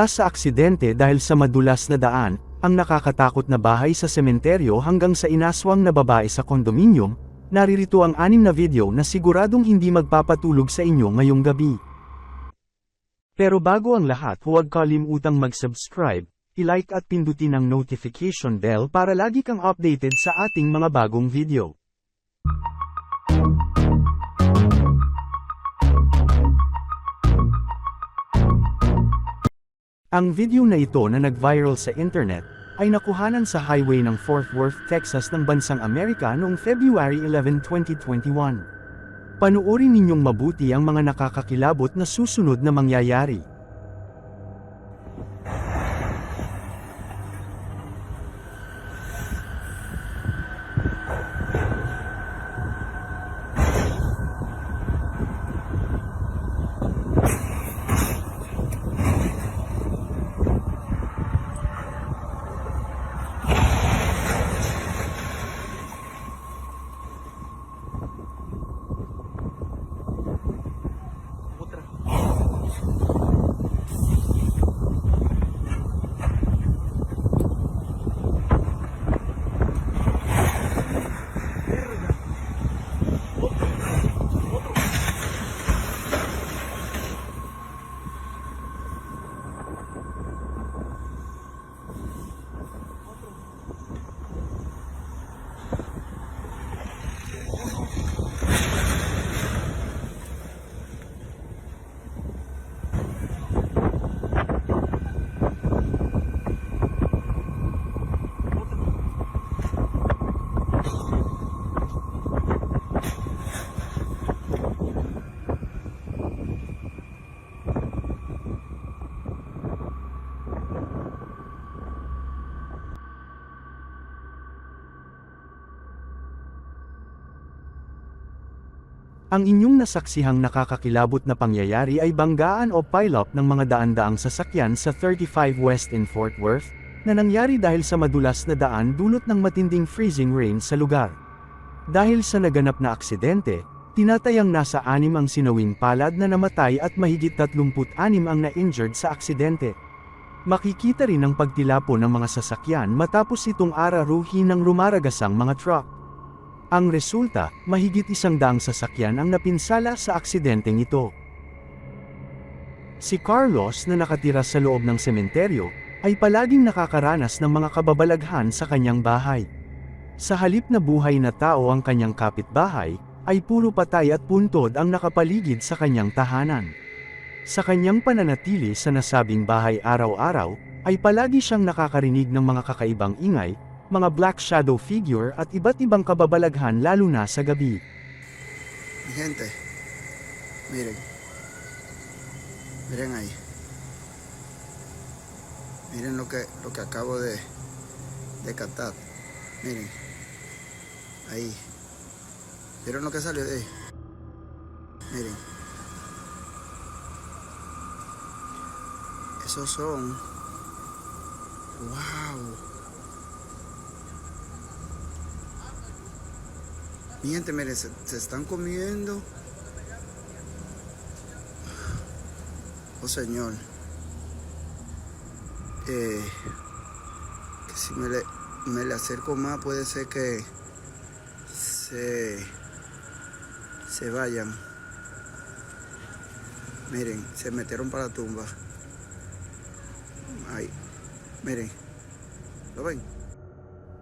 Mula sa aksidente dahil sa madulas na daan, ang nakakatakot na bahay sa sementeryo hanggang sa inaswang na babae sa kondominium, naririto ang anim na video na siguradong hindi magpapatulog sa inyo ngayong gabi. Pero bago ang lahat huwag kalimutang mag-subscribe, i-like at pindutin ang notification bell para lagi kang updated sa ating mga bagong video. Ang video na ito na nag-viral sa internet, ay nakuhanan sa highway ng Fort Worth, Texas ng bansang Amerika noong February 11, 2021. Panuorin ninyong mabuti ang mga nakakakilabot na susunod na mangyayari. Ang inyong nasaksihang nakakakilabot na pangyayari ay banggaan o pileup ng mga daan-daang sasakyan sa 35 West in Fort Worth, na nangyari dahil sa madulas na daan dulot ng matinding freezing rain sa lugar. Dahil sa naganap na aksidente, tinatayang nasa anim ang sinawing palad na namatay at mahigit 36 ang na-injured sa aksidente. Makikita rin ang pagtilapo ng mga sasakyan matapos itong araruhin ng rumaragasang mga truck. Ang resulta, mahigit isang daang sasakyan ang napinsala sa aksidenteng ito. Si Carlos na nakatira sa loob ng sementeryo, ay palaging nakakaranas ng mga kababalaghan sa kanyang bahay. Sa halip na buhay na tao ang kanyang kapitbahay, ay puro patay at puntod ang nakapaligid sa kanyang tahanan. Sa kanyang pananatili sa nasabing bahay araw-araw, ay palagi siyang nakakarinig ng mga kakaibang ingay, mga black shadow figure at iba't ibang kababalaghan lalo na sa gabi. Mi gente, miren, miren ahí. Miren lo que, lo que acabo de, de captar. Miren, ahí. ¿Vieron lo que salió de ahí? Miren. Esos son... ¡Wow! Mi gente, miren, se, se están comiendo. Oh Señor. Eh, que si me le, me le acerco más puede ser que se, se vayan. Miren, se metieron para la tumba. Ay, miren. ¿Lo ven?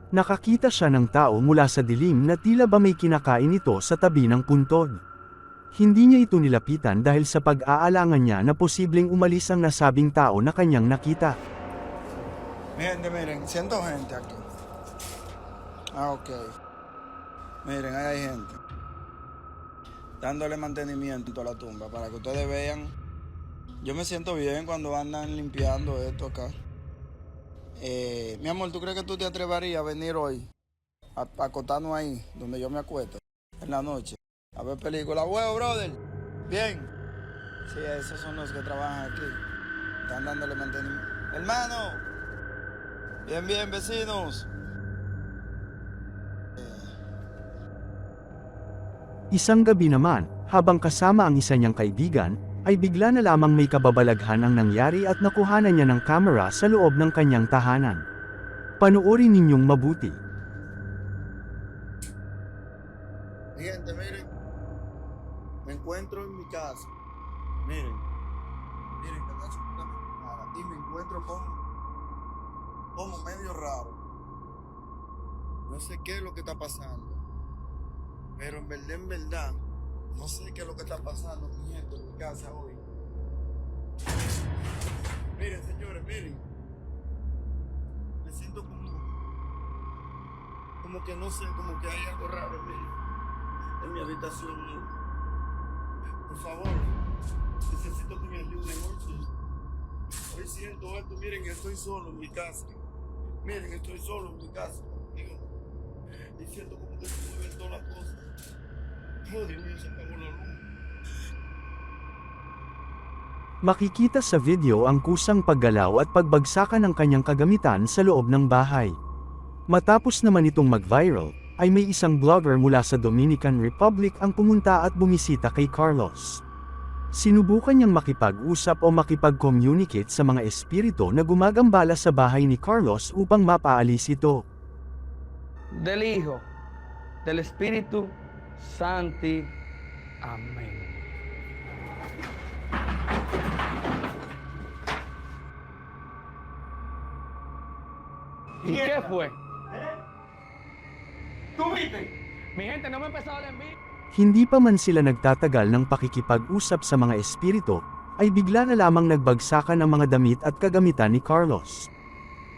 Nakakita siya ng tao mula sa dilim na tila ba may kinakain ito sa tabi ng puntod. Hindi niya ito nilapitan dahil sa pag-aalangan niya na posibleng umalis ang nasabing tao na kanyang nakita. Mi gente, miren, siento gente aquí. Ah, ok. Miren, ahí hay gente. Dándole mantenimiento a la tumba para que ustedes vean. Yo me siento bien cuando andan limpiando esto acá. Eh, mi amor, ¿tú crees que tú te atreverías a venir hoy? A, a acostarnos ahí, donde yo me acuesto, en la noche. A ver película. Huevo, brother. Bien. Sí, esos son los que trabajan aquí. Están dándole mantenimiento. Hermano. Bien, bien, vecinos. Isang gabi naman, habang kasama ang isa niyang kaibigan, ay bigla na lamang may kababalaghan ang nangyari at nakuhanan niya ng kamera sa loob ng kanyang tahanan. Panuorin ninyong mabuti. Gente, miren. Me encuentro en mi casa. Miren. Miren. Y me encuentro con. como medio raro. No sé qué es lo que está pasando. Pero en verdad, en verdad, no sé qué es lo que está pasando, mi gente, en mi casa hoy. Miren, señores, miren. Me siento como. como que no sé, como que hay algo raro, miren en mi habitación. Por favor, necesito que me ayuden hoy. Hoy siento esto, miren, estoy solo en mi casa. Miren, estoy solo en mi casa. Digo, y siento como que se mueven todas las cosas. Makikita sa video ang kusang paggalaw at pagbagsakan ng kanyang kagamitan sa loob ng bahay. Matapos naman itong mag-viral, ay may isang vlogger mula sa Dominican Republic ang pumunta at bumisita kay Carlos. Sinubukan niyang makipag-usap o makipag-communicate sa mga espiritu na gumagambala sa bahay ni Carlos upang mapaalis ito. Del Hijo, del Espíritu Santi. Amén. ¿Y qué fue? ¿Tú viste? Mi gente, no me ha empezado a enviar. Hindi pa man sila nagtatagal ng pakikipag-usap sa mga espiritu, ay bigla na lamang nagbagsakan ang mga damit at kagamitan ni Carlos.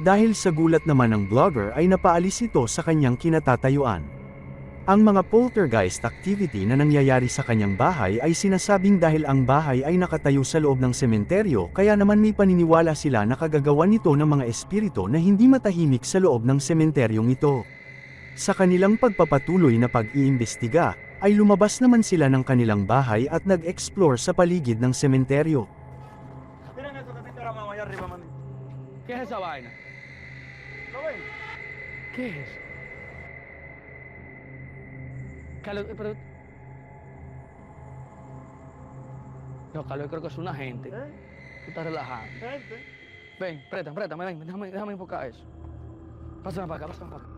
Dahil sa gulat naman ng vlogger ay napaalis ito sa kanyang kinatatayuan. Ang mga poltergeist activity na nangyayari sa kanyang bahay ay sinasabing dahil ang bahay ay nakatayo sa loob ng sementeryo kaya naman may paniniwala sila na kagagawan nito ng mga espiritu na hindi matahimik sa loob ng sementeryong ito. Sa kanilang pagpapatuloy na pag-iimbestiga, ay lumabas naman sila ng kanilang bahay at nag-explore sa paligid ng sementeryo. ¿Qué es esa vaina? ¿Lo ven? ¿Qué es Carlos, eh, pero... No, Carlos, yo creo que es una gente. Tú estás relajando. Ven, préstame, préstame, ven, déjame, déjame enfocar eso. Pásame para acá, pásame para acá.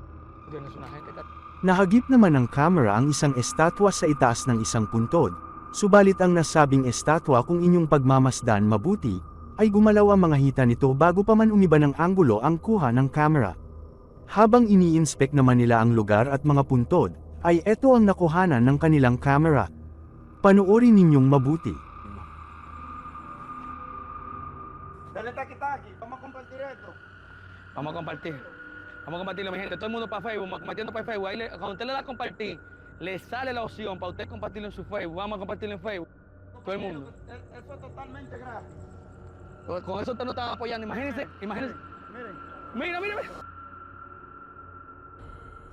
Tienes una gente, Carlos. Nahagip naman ng camera ang isang estatwa sa itaas ng isang puntod, subalit ang nasabing estatwa kung inyong pagmamasdan mabuti, ay gumalaw ang mga hita nito bago pa man umiba ng anggulo ang kuha ng camera. Habang ini-inspect naman nila ang lugar at mga puntod, ay eto ang nakuhanan ng kanilang camera. Panuorin ninyong mabuti. Dale taqui taqui, vamos a compartir esto. Vamos a compartir. Vamos a compartirlo, mi gente. Todo el mundo para Facebook, compartiendo para Facebook. Ahí le- cuando usted le da a compartir, le sale la opción para usted compartirlo en su Facebook. Vamos a compartirlo en Facebook. Todo el mundo. Eso es totalmente gratis. Con eso usted no está apoyando. Imagínense, imagínense. Miren, Mira, mira, mira.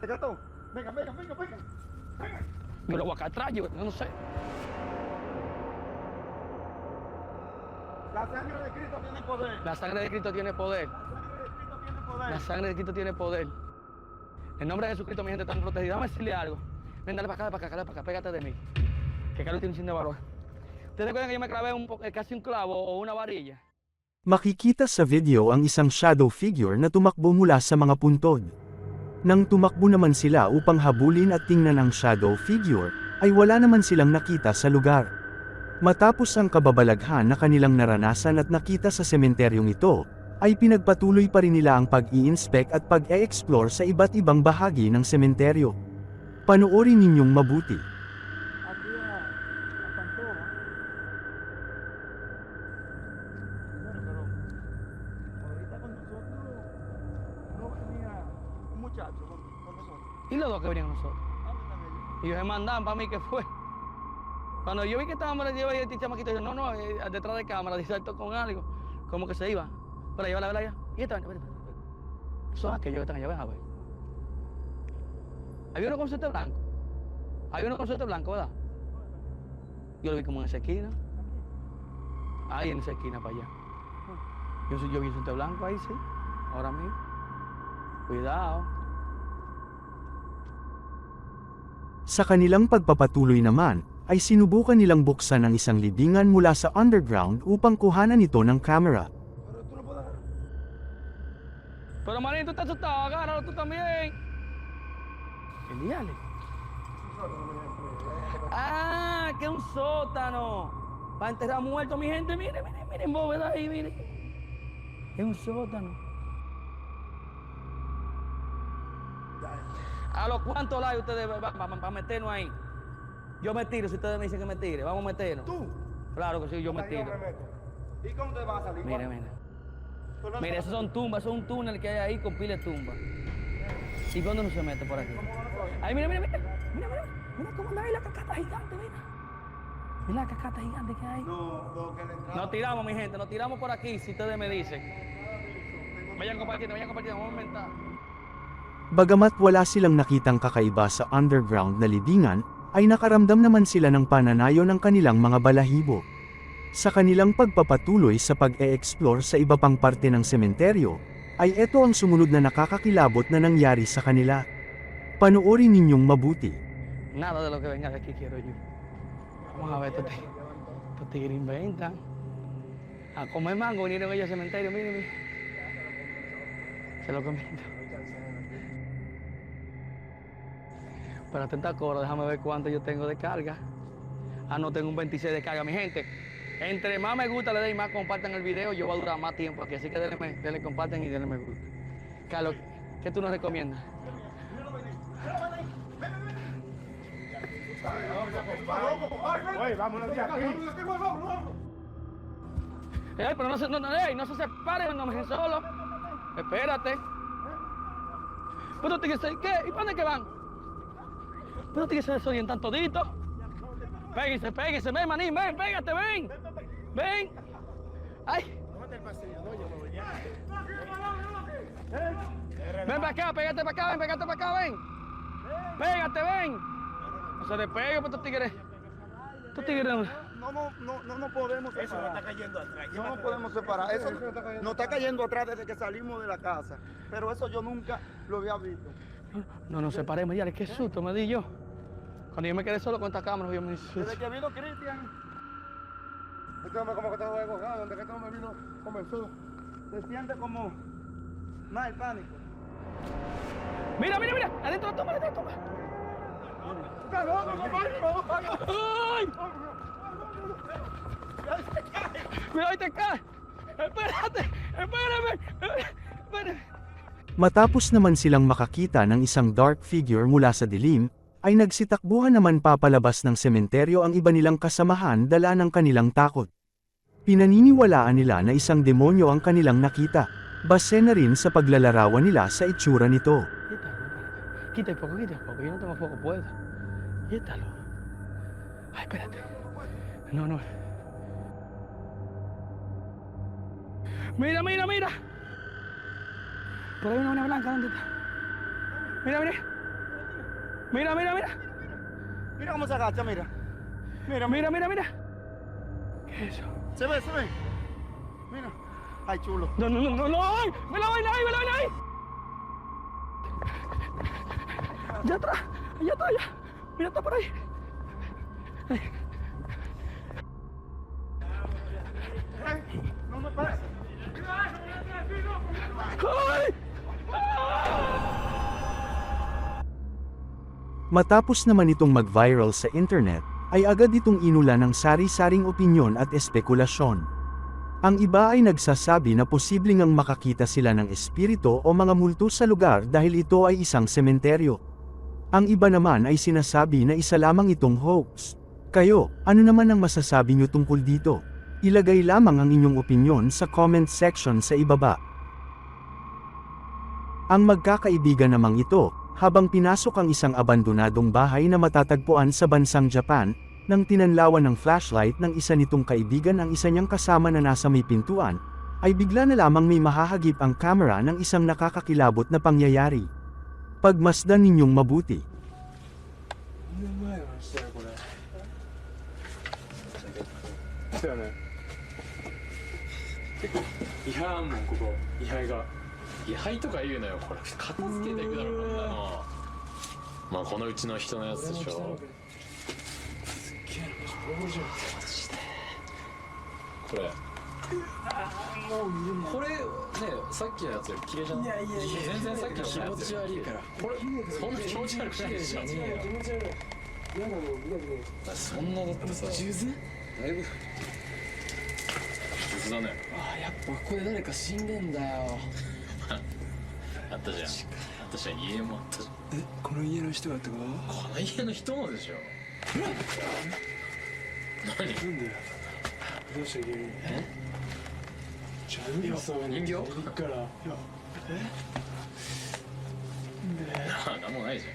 gato. Venga, venga, venga, venga. Yo lo voy acá atrás, yo, no sé. La sangre de Cristo tiene poder. La sangre de Cristo tiene poder. La sangre de Cristo tiene poder. En nombre de Jesucristo, mi gente, están protegidos. Déjame decirle algo. Ven, dale para acá, para acá, dale para acá, pégate de mí. Que Carlos tiene un chin de valor. ¿Ustedes recuerdan que yo me clavé un, eh, casi un clavo o una varilla? Makikita sa video ang isang shadow figure na tumakbo mula sa mga puntod. Nang tumakbo naman sila upang habulin at tingnan ang shadow figure, ay wala naman silang nakita sa lugar. Matapos ang kababalaghan na kanilang naranasan at nakita sa sementeryong ito, ay pinagpatuloy pa rin nila ang pag-i-inspect at pag-e-explore sa iba't ibang bahagi ng sementeryo. Panoorin ninyong mabuti. Y ellos se mandaban para mí que fue. Cuando yo vi que estábamos yo y este chamaquito, yo, no, no, eh, detrás de cámara, esto con algo, como que se iba. Pero allá, la allá. Y esta, ven. Son aquellos que están allá, ven a ver. Había uno con suerte blanco. Había uno con suerte blanco, ¿verdad? Yo lo vi como en esa esquina. Ahí en esa esquina para allá. Yo, yo vi suerte blanco ahí, sí. Ahora mismo. Cuidado. Sa kanilang pagpapatuloy naman, ay sinubukan nilang buksan ang isang libingan mula sa underground upang kuhanan ito ng camera. Pero Marín, tú estás asustado, agárralo tú también. El diale. Ah, que un sótano. Para enterrar muertos, mi gente. Miren, miren, miren, bóveda ahí, miren. Es un sótano. Los cuántos likes ustedes van para meternos ahí? Yo me tiro, si ustedes me dicen que me tire. Vamos a meternos. ¿Tú? Claro que sí, yo me yo tiro. me meto. ¿Y cómo te vas a salir? Mira, mira. No Mira, esos son tumbas, eso es un túnel que hay ahí con pila de tumbas. ¿Y dónde no se mete por aquí? Ahí, mira, mira, mira. Mira, mira. Mira cómo anda ahí la cacata gigante, mira. Mira la cacata gigante que hay. No, no, que le. Nos tiramos, mi gente, nos tiramos por aquí, si ustedes me dicen. Vayan compartiendo, vayan compartiendo, vamos a aumentar. Bagamat wala silang nakitang kakaiba sa underground na libingan, ay nakaramdam naman sila ng pananayo ng kanilang mga balahibo. Sa kanilang pagpapatuloy sa pag-e-explore sa iba pang parte ng sementeryo, ay ito ang sumunod na nakakakilabot na nangyari sa kanila. Panoorin ninyong mabuti. Nada de lo que venga de aquí quiero yo. Vamos a ver, estos tigres inventan. A comer mango vinieron ellos al cementerio, miren, miren. Se lo comieron. Pero atenta coro, déjame ver cuánto yo tengo de carga. Ah, no, tengo un 26 de carga, mi gente. Entre más me gusta le den y más compartan el video, yo voy a durar más tiempo aquí. Así que denle, denle comparten y denle me gusta. Carlos, ¿qué tú nos recomiendas? Oye, vámonos de aquí. Ey, pero no se, no, no, ey, no se separen, no me solo. Espérate. Pero te que ¿qué? ¿Y para dónde que van? Pero te que se desorientan toditos. Péguense, péguense, ven, manín, ven, pégate, ven. Ven. Ay. Ven para acá, pégate para acá, ven, pégate para acá, ven. Pégate, ven. No se despeguen, pues estos tigres. Estos tigres. No, no, no, no, no podemos separar. Eso no está cayendo atrás. No nos podemos separar. Eso nos está cayendo atrás desde que salimos de la casa. Pero eso yo nunca lo había visto. No nos separemos, ya, qué susto me di yo. Cuando yo me quedé solo con esta cámara, yo me. Desde que vino Cristian. Este hombre como que estaba desbocado. Desde que este hombre vino, comenzó. Se siente como más el pánico. Mira, mira, mira, adentro tumba, adentro de la tumba. ¡Ay! Cuidado, ahí te cae. Espérate, espérame. Espérame. Matapos naman silang makakita ng isang dark figure mula sa dilim, ay nagsitakbuhan naman papalabas ng sementeryo ang iba nilang kasamahan dala ng kanilang takot. Pinaniniwalaan nila na isang demonyo ang kanilang nakita, base na rin sa paglalarawan nila sa itsura nito. Quita el foco, quita el foco. Yo no tengo foco, puedo. Quítalo. Ay, espérate. No, no. Mira, mira, mira. Por ahí una blanca, ¿dónde está? Mira, mira. Mira, mira, mira. Mira cómo se agacha, mira. Mira, Mira, mira, mira. ¿Qué es eso? Se ve, se ve. Mira. Ay, chulo. No, no, no, no, no. ¡Ay! ¡Me la vaina ahí, me la vaina ahí! Allá atrás, allá atrás, allá. Mira, está por ahí. No me parece. ¡Ay! Matapos naman itong mag-viral sa internet, ay agad itong inula ng sari-saring opinyon at espekulasyon. Ang iba ay nagsasabi na posibleng ang makakita sila ng espiritu o mga multo sa lugar dahil ito ay isang sementeryo. Ang iba naman ay sinasabi na isa lamang itong hoax. Kayo, ano naman ang masasabi nyo tungkol dito? Ilagay lamang ang inyong opinyon sa comment section sa ibaba. Ang magkakaibigan namang ito, habang pinasok ang isang abandonadong bahay na matatagpuan sa bansang Japan, nang tinanlawan ng flashlight ng isa nitong kaibigan ang isa niyang kasama na nasa may pintuan, ay bigla na lamang may mahahagip ang kamera ng isang nakakakilabot na pangyayari. Pagmasdan ninyong mabuti. そうよね結構違反あんもんここ位牌が位牌とか言うのよこれ片付けていくだろこんなの まあこのうちの人のやつでしょ。これ。これねさっきのやつより綺麗じゃんい？やいや全然さっきの気持ち悪いから。これそんな気持ち悪くないでしょ。そんなだってさ数珠だいぶ数珠だねあやっぱここで誰か死んでんだよあったじゃん確かに家もあったじゃんえこの家の人がってこと？この家の人もでしょ。何？なんで？どうした原因え？じゃあ人形？から。いやあ なんもないじゃ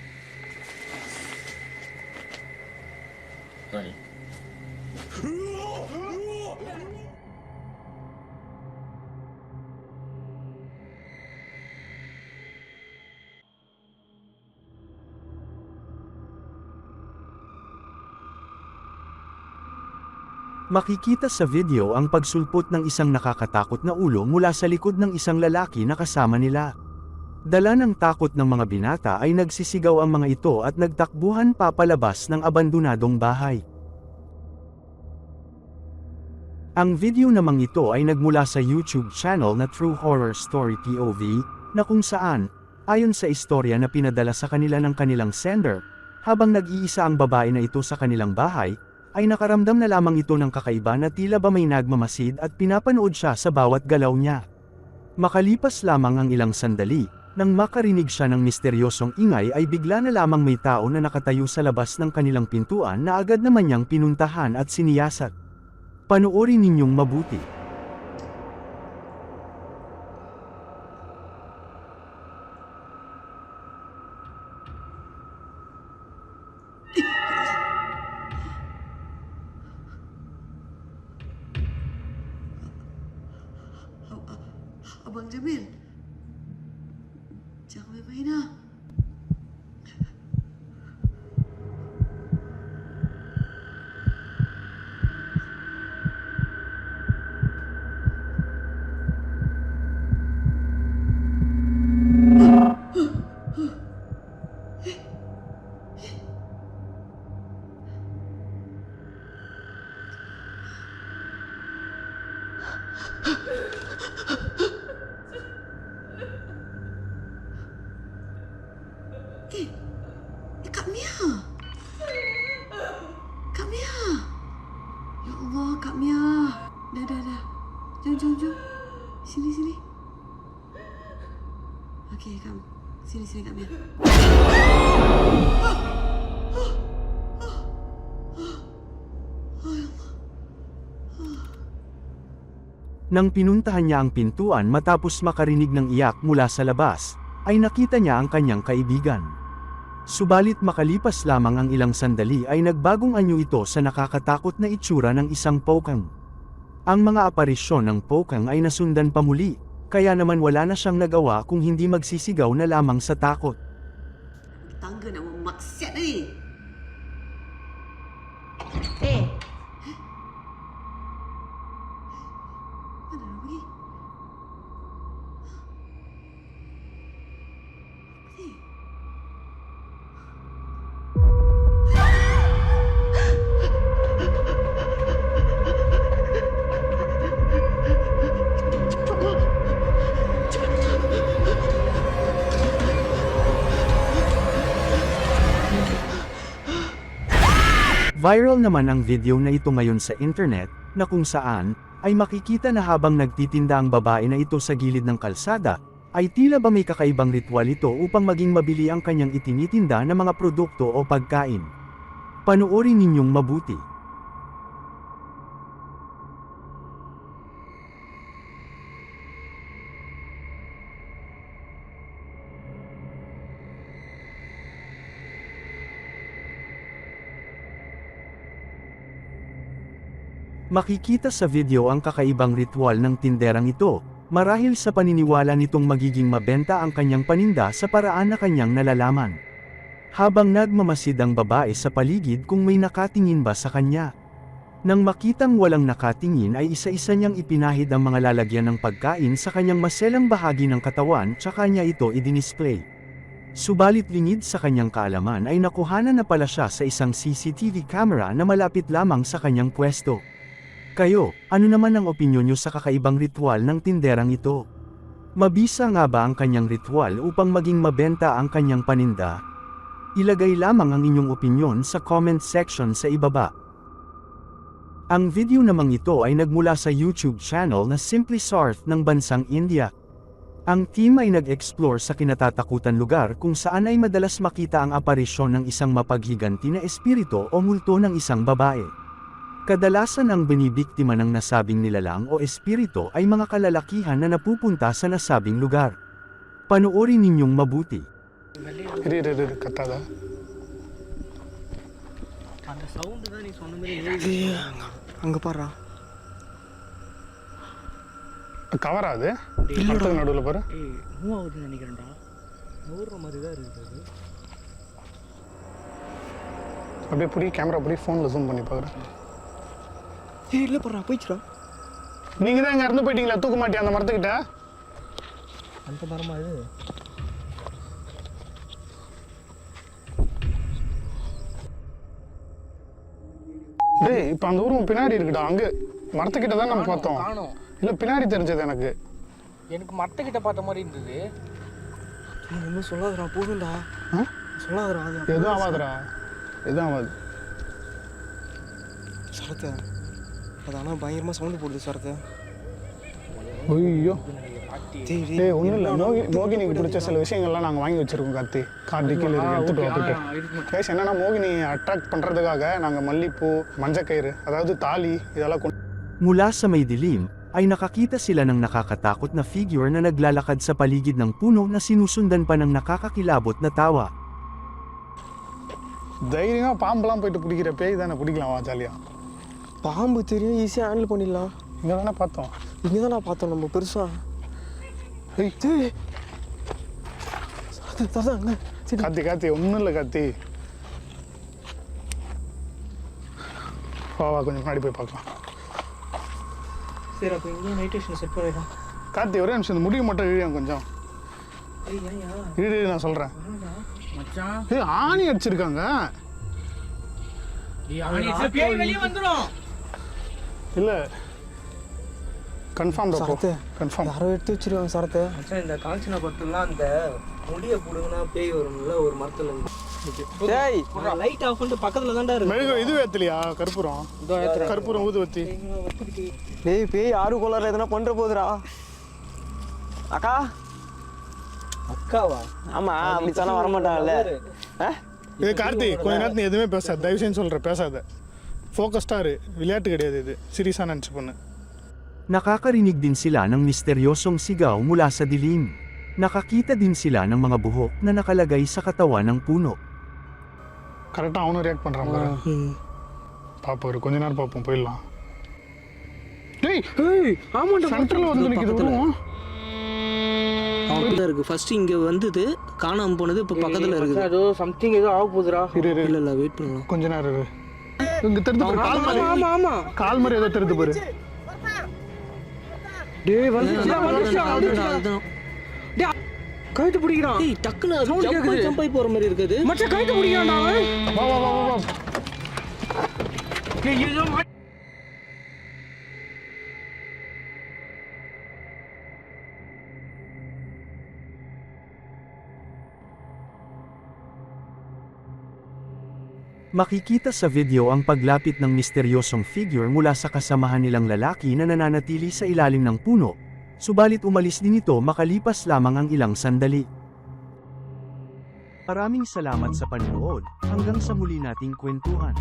ん。何「Makikita sa video ang pagsulpot ng isang nakakatakot na ulo mula sa likod ng isang lalaki na kasama nila. Dala ng takot ng mga binata ay nagsisigaw ang mga ito at nagtakbuhan papalabas ng abandonadong bahay. Ang video namang ito ay nagmula sa YouTube channel na True Horror Story POV, na kung saan, ayon sa istorya na pinadala sa kanila ng kanilang sender, habang nag-iisa ang babae na ito sa kanilang bahay, ay nakaramdam na lamang ito ng kakaiba na tila ba may nagmamasid at pinapanood siya sa bawat galaw niya. Makalipas lamang ang ilang sandali, nang makarinig siya ng misteryosong ingay ay bigla na lamang may tao na nakatayo sa labas ng kanilang pintuan na agad naman niyang pinuntahan at siniyasat. Panoorin ninyong mabuti. Nang pinuntahan niya ang pintuan matapos makarinig ng iyak mula sa labas, ay nakita niya ang kanyang kaibigan. Subalit makalipas lamang ang ilang sandali ay nagbagong anyo ito sa nakakatakot na itsura ng isang pokang. Ang mga aparisyon ng pokang ay nasundan pa muli, kaya naman wala na siyang nagawa kung hindi magsisigaw na lamang sa takot. Tangga nak buat maksiat ni. Eh, Viral naman ang video na ito ngayon sa internet, na kung saan, ay makikita na habang nagtitinda ang babae na ito sa gilid ng kalsada, ay tila ba may kakaibang ritual ito upang maging mabili ang kanyang itinitinda na mga produkto o pagkain. Panoorin ninyong mabuti. Makikita sa video ang kakaibang ritual ng tinderang ito, marahil sa paniniwala nitong magiging mabenta ang kanyang paninda sa paraan na kanyang nalalaman. Habang nagmamasid ang babae sa paligid kung may nakatingin ba sa kanya. Nang makitang walang nakatingin ay isa-isa niyang ipinahid ang mga lalagyan ng pagkain sa kanyang maselang bahagi ng katawan tsaka niya ito idinisplay. Subalit lingid sa kanyang kaalaman ay nakuhanan na pala siya sa isang CCTV camera na malapit lamang sa kanyang pwesto. Kayo, ano naman ang opinyon niyo sa kakaibang ritual ng tinderang ito? Mabisa nga ba ang kanyang ritual upang maging mabenta ang kanyang paninda? Ilagay lamang ang inyong opinyon sa comment section sa ibaba. Ang video namang ito ay nagmula sa YouTube channel na Simply Sarth ng bansang India. Ang team ay nag-explore sa kinatatakutan lugar kung saan ay madalas makita ang aparisyon ng isang mapaghiganti na espiritu o multo ng isang babae. Kadalasan ang binibiktima ng nasabing nilalang o espiritu ay mga kalalakihan na napupunta sa nasabing lugar. Panoorin ninyong mabuti. இரு இரு இரு கத்தாத அந்த சவுண்டு தான் நீ சொன்ன மாதிரி அங்க பாரு கவரா அது மரத்துக்கு நடுவில் பாரு ஏய் மூவாவதுன்னு நினைக்கிறேன்டா நூறுற மாதிரி தான் இருக்குது அப்படியே புடி கேமரா புடி ஃபோனில் ஜூம் பண்ணி பார்க்குறேன் ஏய் இல்ல பாரு போயிடுச்சுடா நீங்கள் தான் இங்கே இறந்து போயிட்டீங்களா தூக்க மாட்டியா அந்த மரத்துக்கிட்ட? அந்த மரமா இது? டேய் இப்போ அந்த ஊரும் பின்னாடி இருக்குடா அங்கே. மரத்துக்கிட்ட தான் நம்ம பார்த்தோம். காணோம். இல்லை பின்னாடி தெரிஞ்சது எனக்கு. எனக்கு மரத்துக்கிட்ட பார்த்த மாதிரி இருந்தது. ஒன்றும் சொல்லாதடா போதும்டா. ஆ? சொல்லாதடா அது எதுவும் ஆகாதுடா எதுவும் ஆகாது சரத்தை. அது ஆனால் பயங்கரமாக சவுண்டு போடுது சரத்தை ஐயோ டேய் டேய் ஒன்றும் இல்லை மோகி மோகினிக்கு பிடிச்ச சில விஷயங்கள்லாம் நாங்கள் வாங்கி வச்சிருக்கோம் கத்தி கார்டு கீழே இருக்கு எடுத்துட்டு வந்துட்டு கைஸ் என்னன்னா மோகினி அட்ராக்ட் பண்ணுறதுக்காக நாங்கள் மல்லிப்பூ மஞ்சக்கயிறு அதாவது தாலி இதெல்லாம் கொண்டு Mula sa may dilim, ay nakakita sila ng nakakatakot na figure na naglalakad sa paligid ng puno na sinusundan pa ng nakakakilabot na tawa. தைரியமாக பாம்பெல்லாம் போயிட்டு பிடிக்கிற பேய் தானே பிடிக்கலாம் வா ஜாலியாக பாம்பு தெரியும் ஈஸியாக ஹேண்டில் பண்ணிடலாம். இங்கே தானே பார்த்தோம். இங்கே தான் பார்த்தோம் நம்ம பெருசா. ஏய் டேய் சரத்தை தரதான் அங்கே. சரி காத்தி காத்தி ஒன்றும் இல்லை காத்தி. வா வா கொஞ்சம் முன்னாடி போய் பார்க்கலாம். சரி அப்போ இங்கே நைட் ஸ்டேஷன் செட் பண்ணிடலாம். கார்த்தி ஒரே நிமிஷம் இந்த முடிவு மட்டும் இழியும் கொஞ்சம். இழு நான் சொல்கிறேன் மச்சான் ஏய் ஆணி அடிச்சிருக்காங்க. வெளியே வந்துடும் இல்லை. கன்ஃபார்ம் சரத்து. கன்ஃபார்ம் யாரோ எடுத்து வச்சிருக்காங்க சரத்தை. மச்சான் இந்த காஞ்சனா படத்துலாம் அந்த முடிய புடுங்கினா பேய் வரும்ல ஒரு மரத்துல இருந்து. டேய் லைட் ஆஃப் பண்ணிட்டு பக்கத்துல தான்டா இருக்கு. மெழுகு இது ஏத்தலையா? கற்பூரம் கற்பூரம் ஊதுவத்தி டேய் பேய் ஆறு கோளாறு எதனா பண்ணுற போதுடா. அக்கா? அக்காவா? ஆமா அப்படி சொன்னா வரமாட்டாங்கல்ல ஆ? இது கார்த்தி கொஞ்ச நேரத்து நீ எதுவுமே பேசாத. தயவு செஞ்சு சொல்கிறேன் பேசாத. ஃபோக்கஸ்டாக இரு விளையாட்டு கிடையாது இது. சீரியஸாக நினச்சி பண்ணு. Nakakarinig din sila ng misteryosong sigaw mula sa dilim. Nakakita din sila ng mga buhok na nakalagay sa katawan ng puno. கரெக்டாக அவனும் ரியாக்ட் பண்ணுறான் பாரு. பார்ப்போம் ஒரு கொஞ்ச நேரம் பார்ப்போம் போயிடலாம். டேய் ஆமாண்டா சென்டரில் வந்து நிற்கிது உருவம் அவன்கிட்ட இருக்கு. ஃபர்ஸ்ட் இங்க வந்தது காணாம போனது இப்ப பக்கத்துல இருக்குது. ஏதோ சம்திங் ஏதோ ஆக போகுதுடா. இரு இரு. இல்ல இல்ல வெயிட் பண்ணலாம். கொஞ்ச நேரம் இரு. இங்க தெரிந்து பாரு கால் மாதிரி ஆமா ஆமா. கால் மாதிரி ஏதோ தெரிந்து பாரு டேய் வந்து அதுதான் கழுத்து பிடிக்கிறான். டேய் டக்குனு ஜம்ப் கேக்குது. ஜம்ப் ஆகி போற மாதிரி இருக்குது. மச்சான் கழுத்து பிடிக்கிறான்டா அவன். வா வா வா வா வா. Makikita sa video ang paglapit ng misteryosong figure mula sa kasamahan nilang lalaki na nananatili sa ilalim ng puno, subalit umalis din ito makalipas lamang ang ilang sandali. Maraming salamat sa panonood, hanggang sa muli nating kwentuhan.